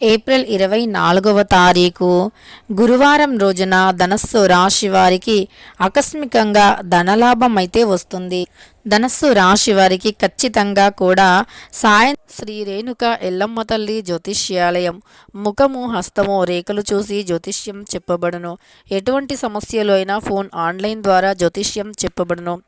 April ఇరవై నాలుగవ తారీఖు గురువారం రోజున ధనస్సు రాశి వారికి ఆకస్మికంగా ధనలాభం అయితే వస్తుంది. ధనస్సు రాశి వారికి ఖచ్చితంగా కూడా సాయం. శ్రీ రేణుక ఎల్లమ్మ తల్లి జ్యోతిష్యాలయం. ముఖము హస్తము రేఖలు చూసి జ్యోతిష్యం చెప్పబడును. ఎటువంటి సమస్యలు అయినా ఫోన్ ఆన్లైన్ ద్వారా జ్యోతిష్యం చెప్పబడును.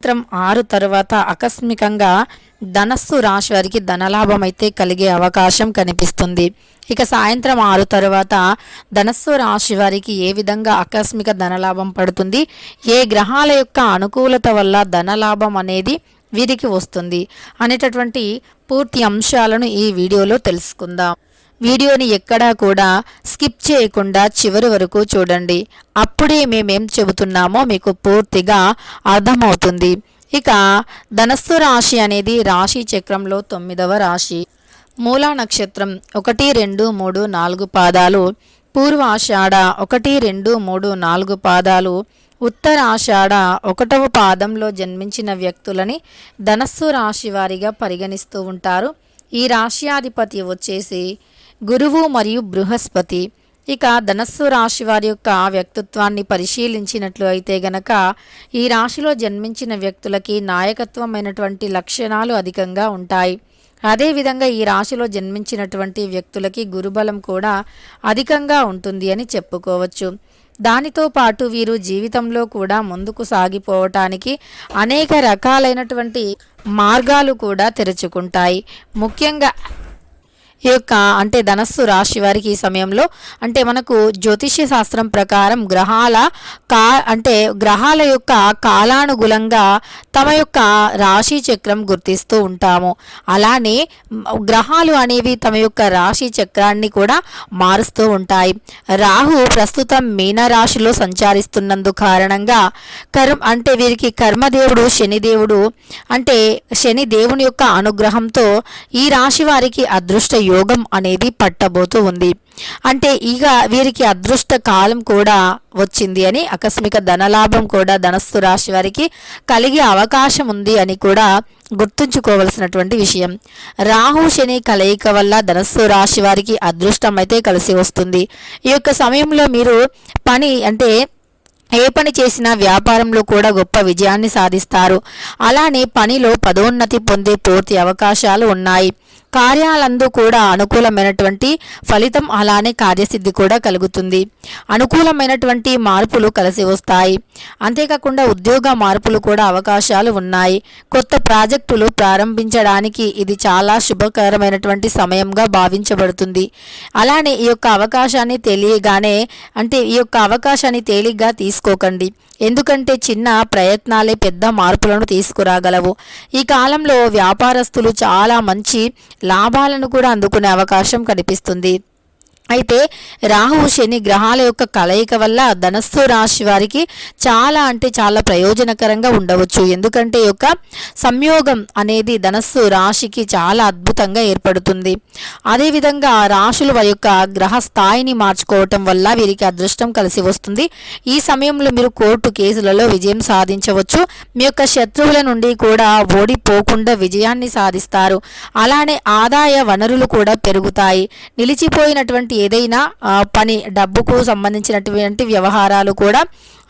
చిత్రం ఆరు తర్వాత ఆకస్మికంగా ధనస్సు రాశి వారికి ధనలాభం అయితే కలిగే అవకాశం కనిపిస్తుంది. ఇక సాయంత్రం ఆరు తర్వాత ధనస్సు రాశి వారికి ఏ విధంగా ఆకస్మిక ధనలాభం పడుతుంది? ఏ గ్రహాల యొక్క అనుకూలత వల్ల ధనలాభం అనేది వీరికి వస్తుంది అనేటటువంటి పూర్తి అంశాలను ఈ వీడియోలో తెలుసుకుందాం. వీడియోని ఎక్కడా కూడా స్కిప్ చేయకుండా చివరి వరకు చూడండి. అప్పుడే మేమేం చెబుతున్నామో మీకు పూర్తిగా అర్థమవుతుంది. ఇక ధనస్సు రాశి అనేది రాశి చక్రంలో తొమ్మిదవ రాశి. మూలా నక్షత్రం ఒకటి రెండు మూడు నాలుగు పాదాలు. పూర్వాషాఢ ఒకటి రెండు మూడు నాలుగు పాదాలు. ఉత్తరాషాఢ ఒకటవ పాదంలో జన్మించిన వ్యక్తులని ధనస్సు రాశి వారిగా పరిగణిస్తూ ఉంటారు. ఈ రాశ్యాధిపతి వచ్చేసి గురువు మరియు బృహస్పతి. ఇక ధనస్సు రాశి వారి యొక్క వ్యక్తిత్వాన్ని పరిశీలించినట్లు అయితే గనక ఈ రాశిలో జన్మించిన వ్యక్తులకి నాయకత్వమైనటువంటి లక్షణాలు అధికంగా ఉంటాయి. అదేవిధంగా ఈ రాశిలో జన్మించినటువంటి వ్యక్తులకి గురుబలం కూడా అధికంగా ఉంటుంది అని చెప్పుకోవచ్చు. దానితో పాటు వీరు జీవితంలో కూడా ముందుకు సాగిపోవటానికి అనేక రకాలైనటువంటి మార్గాలు కూడా తెరుచుకుంటాయి. ముఖ్యంగా ఈ యొక్క అంటే ధనస్సు రాశి వారికి ఈ సమయంలో అంటే మనకు జ్యోతిష్య శాస్త్రం ప్రకారం గ్రహాల కా అంటే గ్రహాల యొక్క కాలానుగుణంగా తమ యొక్క రాశి చక్రం గుర్తిస్తూ ఉంటాము. అలానే గ్రహాలు అనేవి తమ యొక్క రాశి చక్రాన్ని కూడా మారుస్తూ ఉంటాయి. రాహు ప్రస్తుతం మీనరాశిలో సంచారిస్తున్నందు కారణంగా కర్మ అంటే వీరికి కర్మదేవుడు శనిదేవుడు అంటే శని దేవుని యొక్క అనుగ్రహంతో ఈ రాశి వారికి అదృష్ట యోగం అనేది పట్టబోతూ ఉంది. అంటే ఇక వీరికి అదృష్ట కాలం కూడా వచ్చింది అని ఆకస్మిక ధనలాభం కూడా ధనస్సు రాశి వారికి కలిగే అవకాశం ఉంది అని కూడా గుర్తుంచుకోవలసినటువంటి విషయం. రాహు శని కలయిక వల్ల ధనస్సు రాశి వారికి అదృష్టం అయితే కలిసి వస్తుంది. ఈ యొక్క సమయంలో మీరు పని అంటే ఏ పని చేసినా వ్యాపారంలో కూడా గొప్ప విజయాన్ని సాధిస్తారు. అలానే పనిలో పదోన్నతి పొందే పూర్తి అవకాశాలు ఉన్నాయి. కార్యాలందు కూడా అనుకూలమైనటువంటి ఫలితం అలానే కార్యసిద్ధి కూడా కలుగుతుంది. అనుకూలమైనటువంటి మార్పులు కలిసి వస్తాయి. అంతేకాకుండా ఉద్యోగ మార్పులు కూడా అవకాశాలు ఉన్నాయి. కొత్త ప్రాజెక్టులు ప్రారంభించడానికి ఇది చాలా శుభకరమైనటువంటి సమయంగా భావించబడుతుంది. అలానే ఈ యొక్క అవకాశాన్ని తెలియగానే అంటే ఈ యొక్క అవకాశాన్ని తేలిగ్గా తీసుకోకండి. ఎందుకంటే చిన్న ప్రయత్నాలే పెద్ద మార్పులను తీసుకురాగలవు. ఈ కాలంలో వ్యాపారస్తులు చాలా మంచి లాభాలను కూడా అందుకునే అవకాశం కనిపిస్తుంది. అయితే రాహు శని గ్రహాల యొక్క కలయిక వల్ల ధనస్సు రాశి వారికి చాలా అంటే చాలా ప్రయోజనకరంగా ఉండవచ్చు. ఎందుకంటే యొక్క సంయోగం అనేది ధనస్సు రాశికి చాలా అద్భుతంగా ఏర్పడుతుంది. అదేవిధంగా రాశుల వారి యొక్క గ్రహ స్థాయిని మార్చుకోవటం వల్ల వీరికి అదృష్టం కలిసి వస్తుంది. ఈ సమయంలో మీరు కోర్టు కేసులలో విజయం సాధించవచ్చు. మీ యొక్క శత్రువుల నుండి కూడా ఓడిపోకుండా విజయాన్ని సాధిస్తారు. అలానే ఆదాయ వనరులు కూడా పెరుగుతాయి. నిలిచిపోయినటువంటి ఏదైనా పని డబ్బుకు సంబంధించినటువంటి వ్యవహారాలు కూడా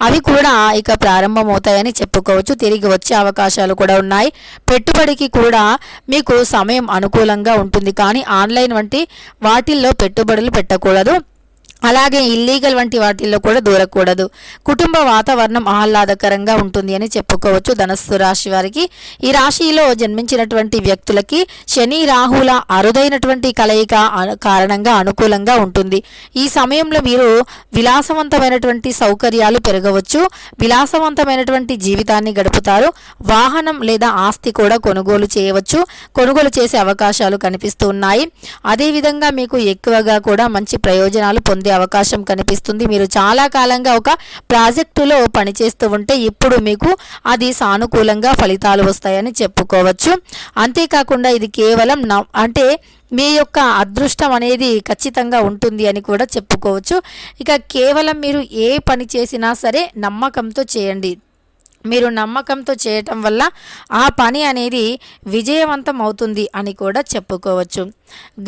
అవి కూడా ఇక ప్రారంభమవుతాయని చెప్పుకోవచ్చు. తిరిగి వచ్చే అవకాశాలు కూడా ఉన్నాయి. పెట్టుబడికి కూడా మీకు సమయం అనుకూలంగా ఉంటుంది. కానీ ఆన్లైన్ వంటి వాటిల్లో పెట్టుబడులు పెట్టకూడదు. అలాగే ఇల్లీగల్ వంటి వాటిల్లో కూడా దూరకూడదు. కుటుంబ వాతావరణం ఆహ్లాదకరంగా ఉంటుంది అని చెప్పుకోవచ్చు ధనస్సు రాశి వారికి. ఈ రాశిలో జన్మించినటువంటి వ్యక్తులకి శని రాహుల అరుదైనటువంటి కలయిక కారణంగా అనుకూలంగా ఉంటుంది. ఈ సమయంలో మీరు విలాసవంతమైనటువంటి సౌకర్యాలు పెరగవచ్చు. విలాసవంతమైనటువంటి జీవితాన్ని గడుపుతారు. వాహనం లేదా ఆస్తి కూడా కొనుగోలు చేయవచ్చు. కొనుగోలు చేసే అవకాశాలు కనిపిస్తున్నాయి అదేవిధంగా మీకు ఎక్కువగా కూడా మంచి ప్రయోజనాలు పొందే పొందే అవకాశం కనిపిస్తుంది. మీరు చాలా కాలంగా ఒక ప్రాజెక్టులో పనిచేస్తూ ఉంటే ఇప్పుడు మీకు అది సానుకూలంగా ఫలితాలు వస్తాయని చెప్పుకోవచ్చు. అంతేకాకుండా ఇది కేవలం అంటే మీ యొక్క అదృష్టం అనేది ఖచ్చితంగా ఉంటుంది అని కూడా చెప్పుకోవచ్చు. ఇక కేవలం మీరు ఏ పని చేసినా సరే నమ్మకంతో చేయండి. మీరు నమ్మకంతో చేయటం వల్ల ఆ పని అనేది విజయవంతం అవుతుంది అని కూడా చెప్పుకోవచ్చు.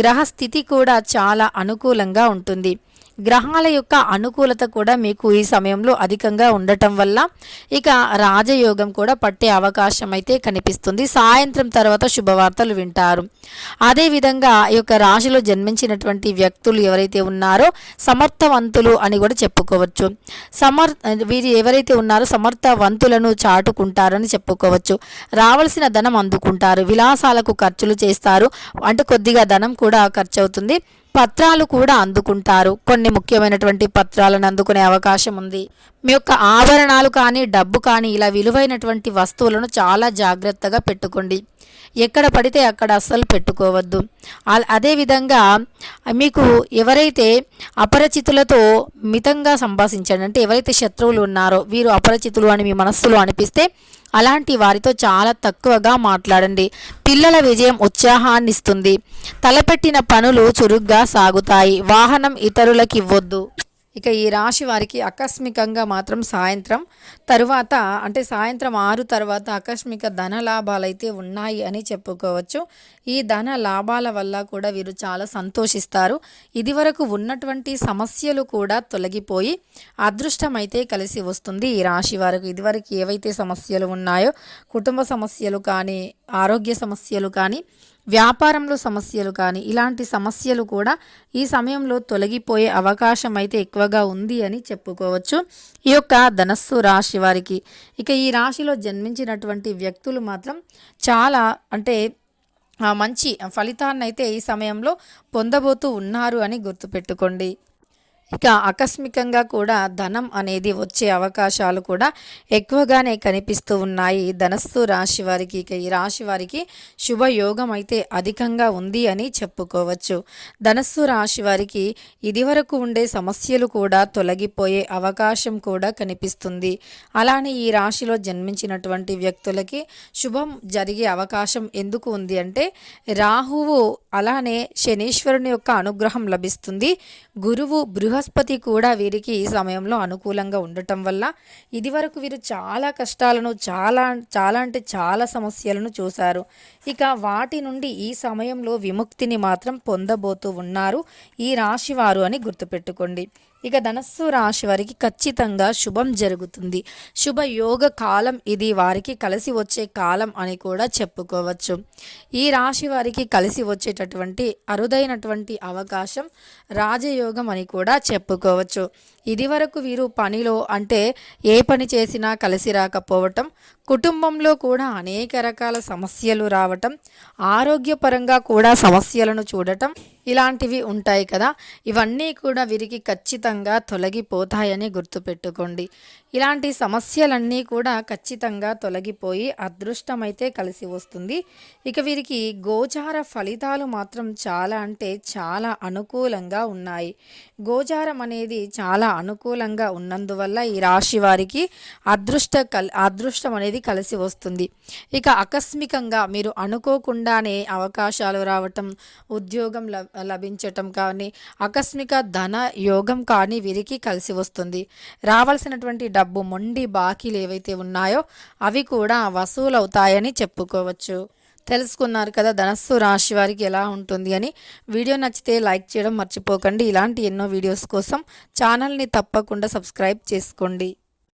గ్రహస్థితి కూడా చాలా అనుకూలంగా ఉంటుంది. గ్రహాల యొక్క అనుకూలత కూడా మీకు ఈ సమయంలో అధికంగా ఉండటం వల్ల ఇక రాజయోగం కూడా పట్టే అవకాశం అయితే కనిపిస్తుంది. సాయంత్రం తర్వాత శుభవార్తలు వింటారు. అదేవిధంగా ఈ యొక్క రాశిలో జన్మించినటువంటి వ్యక్తులు ఎవరైతే ఉన్నారో సమర్థవంతులు అని కూడా చెప్పుకోవచ్చు. సమర్ వీరు ఎవరైతే ఉన్నారో సమర్థవంతులను చాటుకుంటారని చెప్పుకోవచ్చు. రావాల్సిన ధనం అందుకుంటారు. విలాసాలకు ఖర్చులు చేస్తారు. అంటే కొద్దిగా ధనం కూడా ఖర్చు అవుతుంది పత్రాలు కూడా అందుకుంటారు. కొన్ని ముఖ్యమైనటువంటి పత్రాలను అందుకునే అవకాశం ఉంది. మీ యొక్క ఆభరణాలు కానీ డబ్బు కానీ ఇలా విలువైనటువంటి వస్తువులను చాలా జాగ్రత్తగా పెట్టుకోండి. ఎక్కడ పడితే అక్కడ అస్సలు పెట్టుకోవద్దు. అదేవిధంగా మీకు ఎవరైతే అపరిచితులతో మితంగా సంభాషించండి అంటే ఎవరైతే శత్రువులు ఉన్నారో వీరు అపరిచితులు అని మీ మనస్సులో అనిపిస్తే అలాంటి వారితో చాలా తక్కువగా మాట్లాడండి. పిల్లల విజయం ఉత్సాహాన్ని ఇస్తుంది తలపెట్టిన పనులు చురుగ్గా సాగుతాయి. వాహనం ఇతరులకు ఇవ్వద్దు. ఇక ఈ రాశి వారికి ఆకస్మికంగా మాత్రం సాయంత్రం తరువాత అంటే సాయంత్రం ఆరు తర్వాత ఆకస్మిక ధన లాభాలు అయితే ఉన్నాయి అని చెప్పుకోవచ్చు. ఈ ధన లాభాల వల్ల కూడా వీరు చాలా సంతోషిస్తారు. ఇదివరకు ఉన్నటువంటి సమస్యలు కూడా తొలగిపోయి అదృష్టం అయితే కలిసి వస్తుంది ఈ రాశి వారికి. ఇదివరకు ఏవైతే సమస్యలు ఉన్నాయో కుటుంబ సమస్యలు కానీ ఆరోగ్య సమస్యలు కానీ వ్యాపారంలో సమస్యలు కానీ ఇలాంటి సమస్యలు కూడా ఈ సమయంలో తొలగిపోయే అవకాశం అయితే ఎక్కువగా ఉంది అని చెప్పుకోవచ్చు. ఈ యొక్క ధనస్సు రాశి వారికి. ఇక ఈ రాశిలో జన్మించినటువంటి వ్యక్తులు మాత్రం చాలా అంటే మంచి ఫలితాన్ని అయితే ఈ సమయంలో పొందబోతూ ఉన్నారు అని గుర్తుపెట్టుకోండి. ఇక ఆకస్మికంగా కూడా ధనం అనేది వచ్చే అవకాశాలు కూడా ఎక్కువగానే కనిపిస్తూ ఉన్నాయి. ధనస్సు రాశి వారికి ఇక ఈ రాశి వారికి శుభయోగం అయితే అధికంగా ఉంది అని చెప్పుకోవచ్చు. ధనస్సు రాశి వారికి ఇదివరకు ఉండే సమస్యలు కూడా తొలగిపోయే అవకాశం కూడా కనిపిస్తుంది. అలానే ఈ రాశిలో జన్మించినటువంటి వ్యక్తులకి శుభం జరిగే అవకాశం ఎందుకు ఉంది అంటే రాహువు అలానే శనీశ్వరుని యొక్క అనుగ్రహం లభిస్తుంది. గురువు బృహ బృహస్పతి కూడా వీరికి ఈ సమయంలో అనుకూలంగా ఉండటం వల్ల ఇదివరకు వీరు చాలా కష్టాలను చాలా చాలా అంటే చాలా సమస్యలను చూశారు. ఇక వాటి నుండి ఈ సమయంలో విముక్తిని మాత్రం పొందబోతూ ఉన్నారు ఈ రాశివారు అని గుర్తుపెట్టుకోండి. ఇక ధనస్సు రాశి వారికి ఖచ్చితంగా శుభం జరుగుతుంది. శుభ యోగ కాలం ఇది వారికి కలిసి వచ్చే కాలం అని కూడా చెప్పుకోవచ్చు. ఈ రాశి వారికి కలిసి వచ్చేటటువంటి అరుదైనటువంటి అవకాశం రాజయోగం అని కూడా చెప్పుకోవచ్చు. ఇదివరకు వీరు పనిలో అంటే ఏ పని చేసినా కలిసి రాకపోవటం కుటుంబంలో కూడా అనేక రకాల సమస్యలు రావటం ఆరోగ్యపరంగా కూడా సమస్యలను చూడటం ఇలాంటివి ఉంటాయి కదా. ఇవన్నీ కూడా వీరికి ఖచ్చితంగా తొలగిపోతాయని గుర్తుపెట్టుకోండి. ఇలాంటి సమస్యలన్నీ కూడా ఖచ్చితంగా తొలగిపోయి అదృష్టమైతే కలిసి వస్తుంది. ఇక వీరికి గోచార ఫలితాలు మాత్రం చాలా అంటే చాలా అనుకూలంగా ఉన్నాయి. గోచారం అనేది చాలా అనుకూలంగా ఉన్నందువల్ల ఈ రాశి వారికి అదృష్ట కల్ అదృష్టం అనేది కలిసి వస్తుంది. ఇక ఆకస్మికంగా మీరు అనుకోకుండానే అవకాశాలు రావటం ఉద్యోగం లభించటం కానీ ఆకస్మిక ధన యోగం కానీ వీరికి కలిసి వస్తుంది. రావాల్సినటువంటి డబ్బు మొండి బాకీలు ఏవైతే ఉన్నాయో అవి కూడా వసూలవుతాయని చెప్పుకోవచ్చు. తెలుసుకున్నారు కదా ధనస్సు రాశి వారికి ఎలా ఉంటుంది అని. వీడియో నచ్చితే లైక్ చేయడం మర్చిపోకండి. ఇలాంటి ఎన్నో వీడియోస్ కోసం ఛానల్ని తప్పకుండా సబ్స్క్రైబ్ చేసుకోండి.